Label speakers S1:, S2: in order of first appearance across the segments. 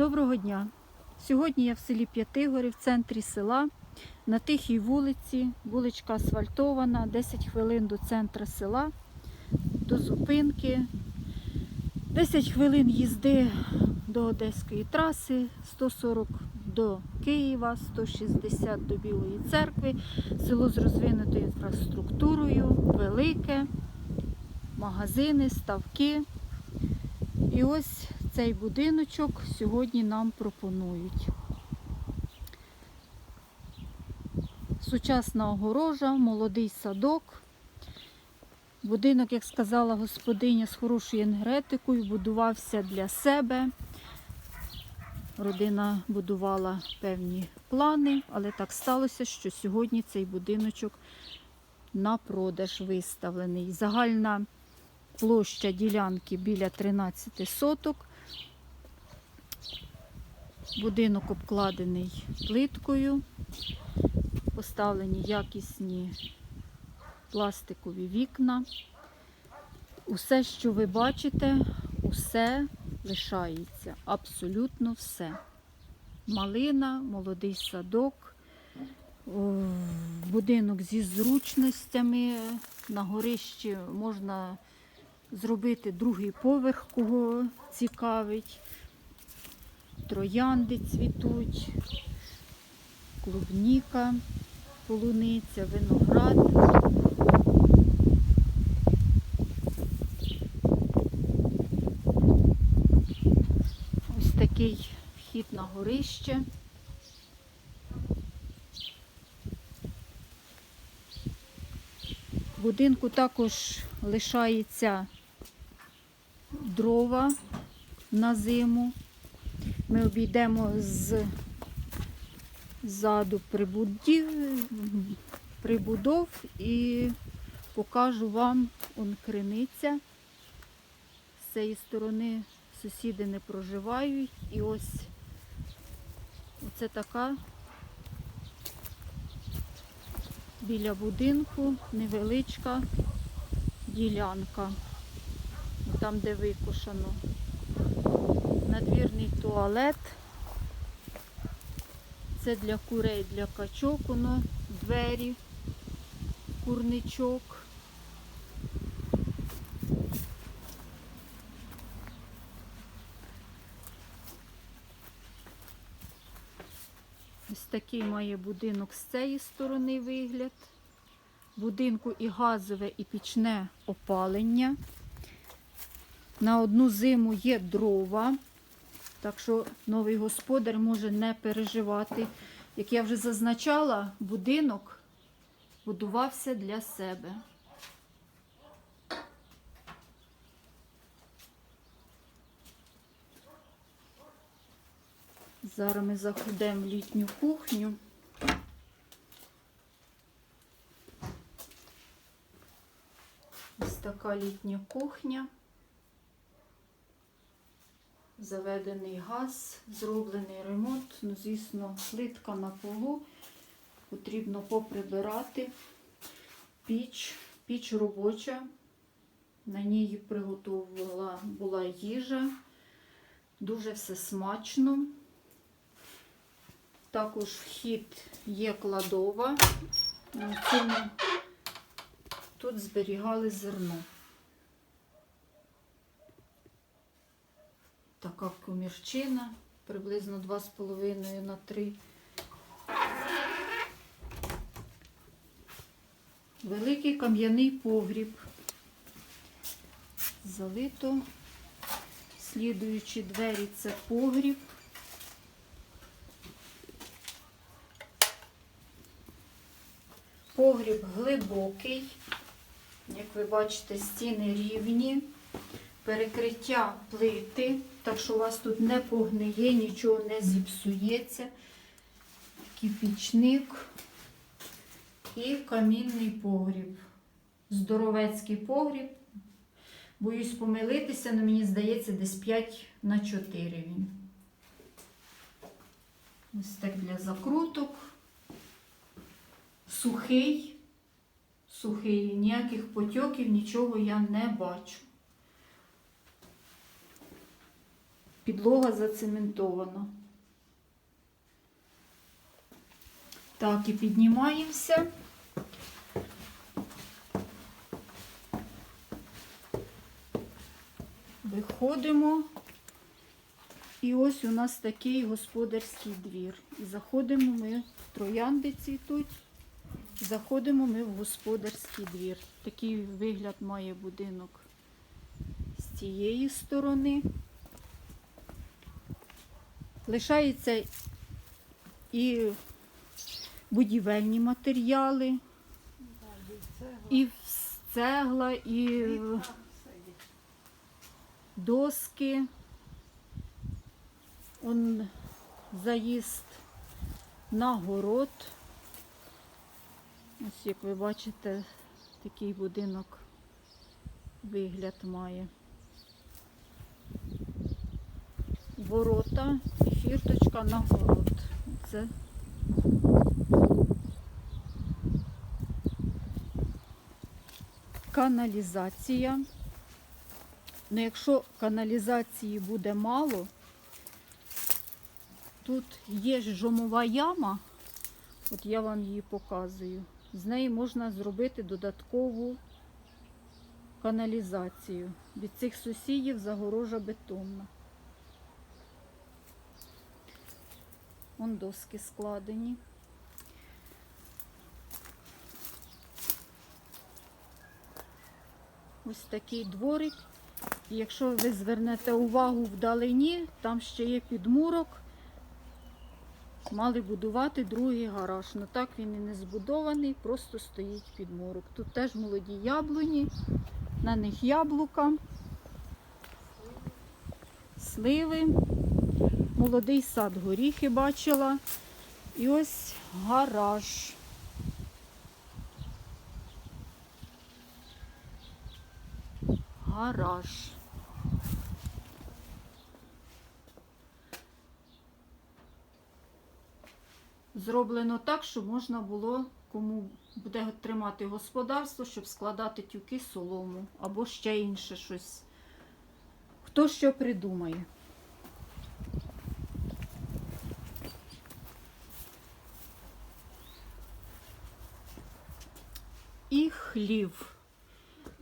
S1: Доброго дня! Сьогодні я в селі П'ятигори, в центрі села, на тихій вулиці, вуличка асфальтована, 10 хвилин до центру села, до зупинки, 10 хвилин їзди до Одеської траси, 140 до Києва, 160 до Білої церкви, село з розвинутою інфраструктурою, велике, магазини, ставки. І ось цей будиночок сьогодні нам пропонують. Сучасна огорожа, молодий садок. Будинок, як сказала господиня, з хорошою енергетикою, будувався для себе. Родина будувала певні плани, але так сталося, що сьогодні цей будиночок на продаж виставлений. Загальна площа ділянки біля 13 соток. Будинок обкладений плиткою, поставлені якісні пластикові вікна. Усе, що ви бачите, усе лишається. Абсолютно все. Малина, молодий садок, будинок зі зручностями. На горищі можна зробити другий поверх, кого цікавить. Троянди цвітуть, клубніка, полуниця, виноград. Ось такий вхід на горище. В будинку також лишається дрова на зиму. Ми обійдемо ззаду прибудів, прибудов і покажу вам он криниця. З цієї сторони сусіди не проживають. І ось оце така біля будинку невеличка ділянка. Там, де викошено надвірний туалет. Це для курей, для качок, воно двері, курничок. Ось такий має будинок з цієї сторони вигляд. Будинку і газове, і пічне опалення. На одну зиму є дрова, так що новий господар може не переживати. Як я вже зазначала, будинок будувався для себе. Зараз ми заходимо в літню кухню. Ось така літня кухня. Заведений газ, зроблений ремонт. Ну, звісно, плитка на полу. Потрібно поприбирати. Піч, піч робоча. На ній приготувала була їжа. Дуже все смачно. Також вхід є кладова. Тут зберігали зерно. Така комірчина, приблизно 2,5 на 3. Великий кам'яний погріб. Залито. Слідуючі двері це погріб. Погріб глибокий. Як ви бачите, стіни рівні перекриття плити, так що у вас тут не погниє, нічого не зіпсується. Кипічник і камінний погріб. Здоровецький погріб. Боюсь помилитися, але мені здається, десь 5 на 4 він. Ось так для закруток. Сухий, сухий, ніяких потьоків, нічого я не бачу. Підлога зацементована. Так, і піднімаємося. Виходимо. І ось у нас такий господарський двір. І заходимо ми в троянди цвітуть. Заходимо ми в господарський двір. Такий вигляд має будинок з цієї сторони. Лишаються і будівельні матеріали, і цегла, і доски. Он заїзд на город. Ось як ви бачите, такий будинок вигляд має. Ворота і фірточка на город. Це каналізація. Ну, якщо каналізації буде мало, тут є жомова яма, от я вам її показую. З неї можна зробити додаткову каналізацію. Від цих сусідів загорожа бетонна. Вон доски складені. Ось такий дворик. І якщо ви звернете увагу вдалині, там ще є підмурок. Мали будувати другий гараж. Ну так він і не збудований, просто стоїть підмурок. Тут теж молоді яблуні, на них яблука, сливи, молодий сад горіхи бачила. І ось гараж. Гараж. Зроблено так, щоб можна було, кому буде тримати господарство, щоб складати тюки солому або ще інше щось. Хто що придумає. І хлів.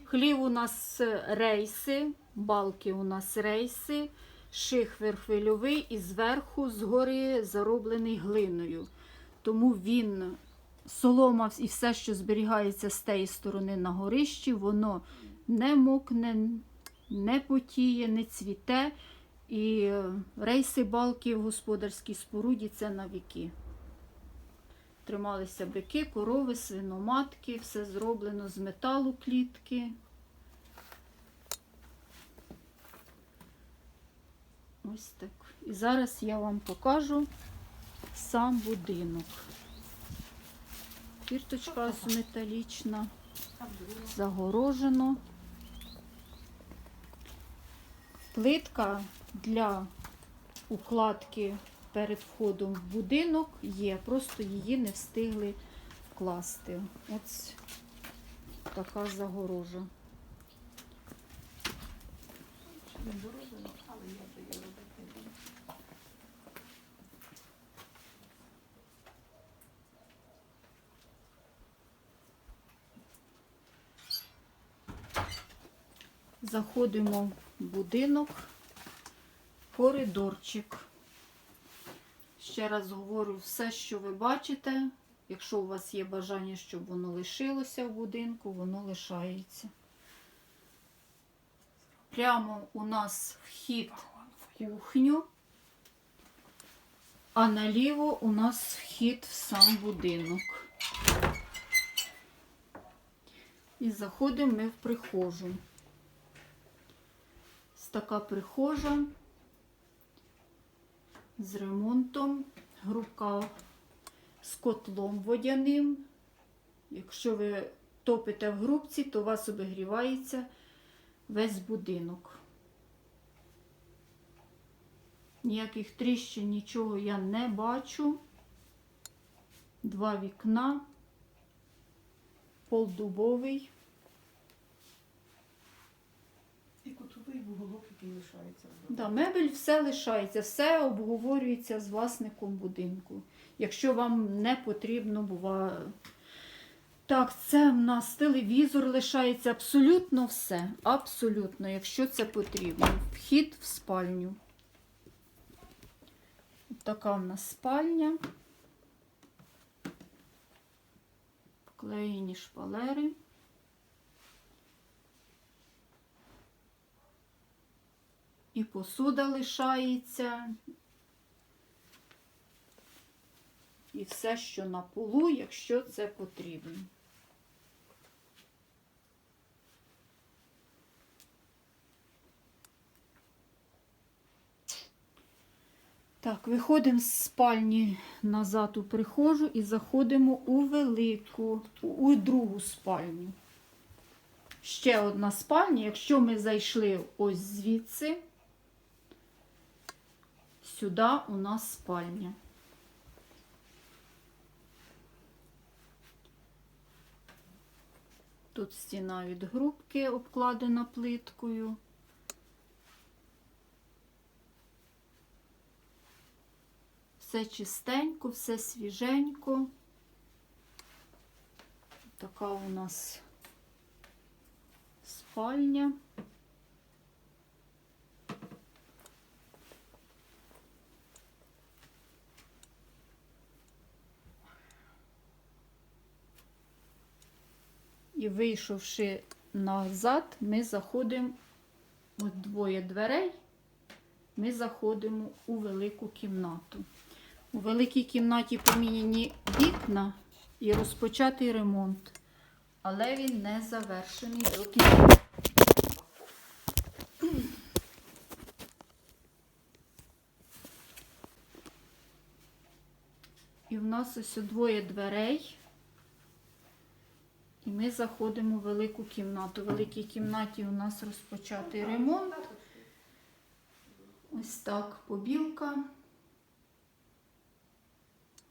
S1: Хлів у нас рейси, балки у нас рейси, шихвер хвильовий і зверху згори зароблений глиною. Тому він, солома і все, що зберігається з тієї сторони на горищі, воно не мокне, не потіє, не цвіте. І рейси балки в господарській споруді це на віки. Трималися бики, корови, свиноматки, все зроблено з металу клітки. Ось так. І зараз я вам покажу сам будинок. Фірточка ось металічна, загорожено. Плитка для укладки перед входом в будинок є, просто її не встигли вкласти. Ось така загорожа. Заходимо в будинок, коридорчик. Ще раз говорю, все, що ви бачите, якщо у вас є бажання, щоб воно лишилося в будинку, воно лишається. Прямо у нас вхід в кухню, а наліво у нас вхід в сам будинок. І заходимо ми в прихожу. Ось така прихожа з ремонтом, грубка з котлом водяним. Якщо ви топите в грубці, то у вас обігрівається весь будинок. Ніяких тріщин, нічого я не бачу. Два вікна, пол дубовий.
S2: І кутовий вуголок, тільки лишається.
S1: Да, мебель все лишається, все обговорюється з власником будинку. Якщо вам не потрібно, буває. Так, це в нас телевізор лишається абсолютно все. Абсолютно, якщо це потрібно. Вхід в спальню. Така в нас спальня. Вклеєні шпалери. І посуда лишається. І все, що на полу, якщо це потрібно. Так, виходимо з спальні назад у прихожу і заходимо у велику, у другу спальню. Ще одна спальня. Якщо ми зайшли ось звідси, сюди у нас спальня. Тут стіна від грубки обкладена плиткою. Все чистенько, все свіженько. Така у нас спальня. Вийшовши назад, ми заходимо от двоє дверей. Ми заходимо у велику кімнату. У великій кімнаті поміняні вікна і розпочатий ремонт. Але він не завершений до кінця. І в нас ось двоє дверей. І ми заходимо в велику кімнату. У великій кімнаті у нас розпочатий ремонт. Ось так побілка.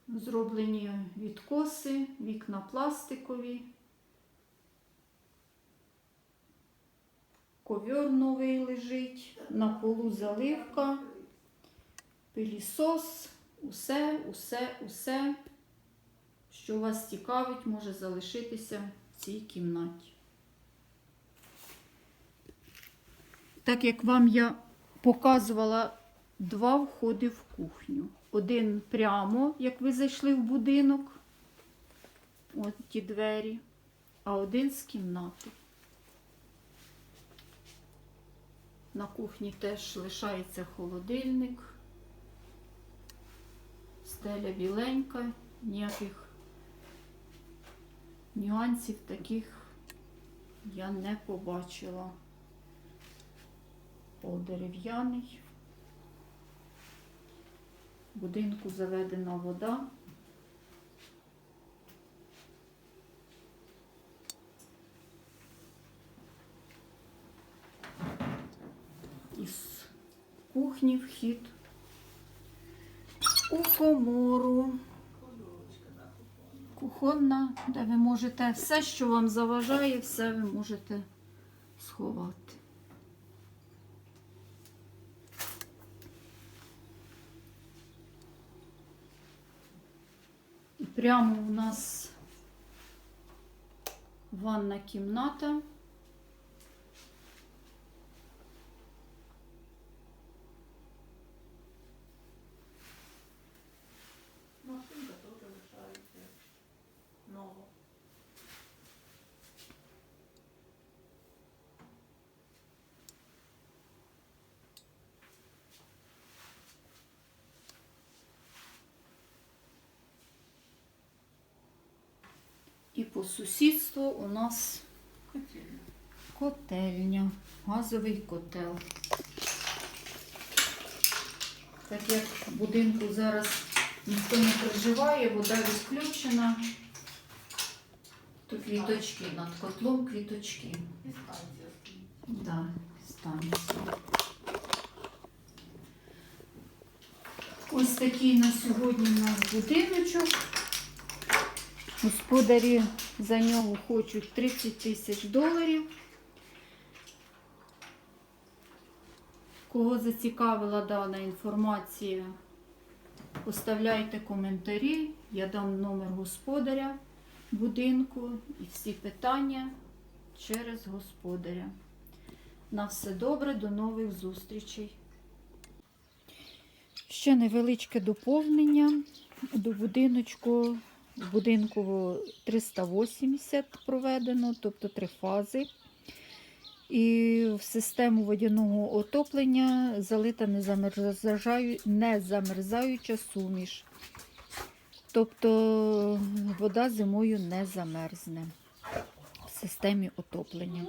S1: Зроблені відкоси, вікна пластикові. Ковер новий лежить, на полу заливка, пилісос, усе, усе, усе, що вас цікавить, може залишитися в цій кімнаті. Так як вам я показувала два входи в кухню. Один прямо, як ви зайшли в будинок, от ті двері, а один з кімнати. На кухні теж лишається холодильник, стеля біленька, ніяких нюансів таких я не побачила. Пол дерев'яний. В будинку заведена вода. Із кухні вхід у комору. Кухонна, де ви можете все, що вам заважає, все ви можете сховати. І прямо у нас ванна кімната.
S2: Машинка теж лишається. Нова.
S1: І по сусідству у нас
S2: Котельня.
S1: котельня, газовий котел. Так як в будинку зараз ніхто не проживає, вода відключена, то квіточки над котлом квіточки.
S2: І станція.
S1: Да, станція. Ось такий на сьогодні у нас будиночок. Господарі за нього хочуть 30 тисяч доларів. Кого зацікавила дана інформація, поставляйте коментарі. Я дам номер господаря будинку і всі питання через господаря. На все добре, до нових зустрічей. Ще невеличке доповнення до будиночку. В будинку 380 проведено, тобто три фази. І в систему водяного отоплення залита незамерзаю- незамерзаюча суміш. Тобто вода зимою не замерзне в системі отоплення.